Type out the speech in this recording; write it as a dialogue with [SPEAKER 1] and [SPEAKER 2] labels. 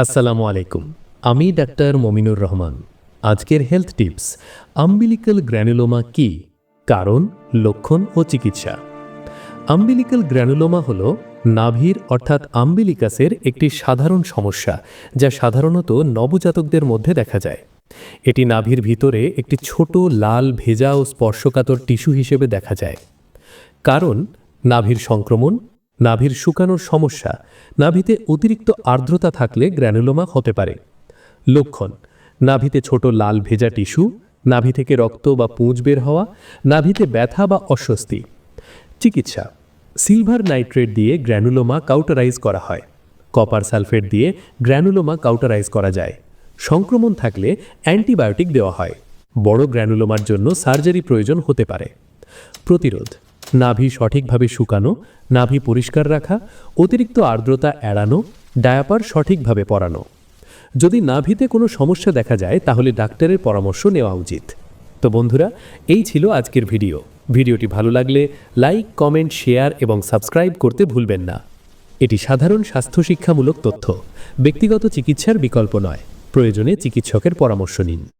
[SPEAKER 1] আসসালামু আলাইকুম। আমি ডাক্তার মমিনুর রহমান। আজকের হেলথ টিপস আম্বিলিক্যাল গ্র্যানুলোমা কি? কারণ, লক্ষণ ও চিকিৎসা। আম্বিলিক্যাল গ্র্যানুলোমা হল নাভির অর্থাৎ আম্বিলিকাসের একটি সাধারণ সমস্যা, যা সাধারণত নবজাতকদের মধ্যে দেখা যায়। এটি নাভির ভিতরে একটি ছোট, লাল, ভেজা ও স্পর্শকাতর টিস্যু হিসেবে দেখা যায়। কারণ, নাভির সংক্রমণ নাভির শুকানোর সমস্যা। নাভিতে অতিরিক্ত আর্দ্রতা থাকলে গ্র্যানুলোমা হতে পারে। লক্ষণ, নাভিতে ছোট লাল ভেজা টিস্যু, নাভি থেকে রক্ত বা পুঁজ বের হওয়া, নাভিতে ব্যথা বা অস্বস্তি। চিকিৎসা, সিলভার নাইট্রেট দিয়ে গ্র্যানুলোমা কাউটারাইজ করা হয়। কপার সালফেট দিয়ে গ্র্যানুলোমা কাউটারাইজ করা যায়। সংক্রমণ থাকলে অ্যান্টিবায়োটিক দেওয়া হয়। বড় গ্র্যানুলোমার জন্য সার্জারি প্রয়োজন হতে পারে। প্রতিরোধ নাভি সঠিকভাবে শুকানো, নাভি পরিষ্কার রাখা, অতিরিক্ত আর্দ্রতা এড়ানো, ডায়াপার সঠিকভাবে পরানো। যদি নাভিতে কোনো সমস্যা দেখা যায়, তাহলে ডাক্তারের পরামর্শ নেওয়া উচিত। তো বন্ধুরা, এই ছিল আজকের ভিডিও। ভিডিওটি ভালো লাগলে লাইক, কমেন্ট, শেয়ার এবং সাবস্ক্রাইব করতে ভুলবেন না। এটি সাধারণ স্বাস্থ্য শিক্ষামূলক তথ্য। ব্যক্তিগত চিকিৎসার বিকল্প নয়। প্রয়োজনে চিকিৎসকের পরামর্শ নিন।